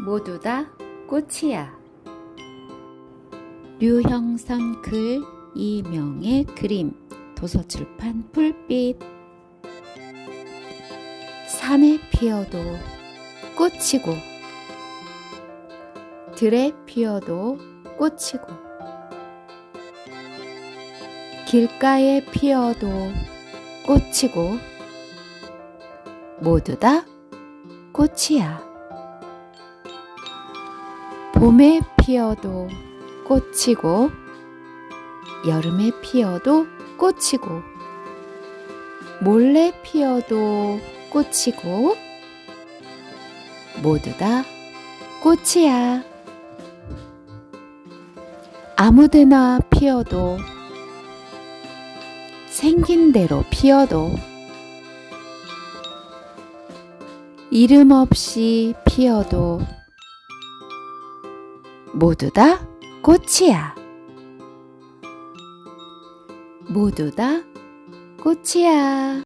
모두 다 꽃이야. 류형선 글 이명의 그림 도서출판 풀빛 산에 피어도 꽃이고 들에 피어도 꽃이고 길가에 피어도 꽃이고 모두 다 꽃이야. 봄에 피어도 꽃이고 여름에 피어도 꽃이고 몰래 피어도 꽃이고 모두 다 꽃이야. 아무데나 피어도 생긴 대로 피어도 이름 없이 피어도 모두 다 꽃이야. 모두 다 꽃이야.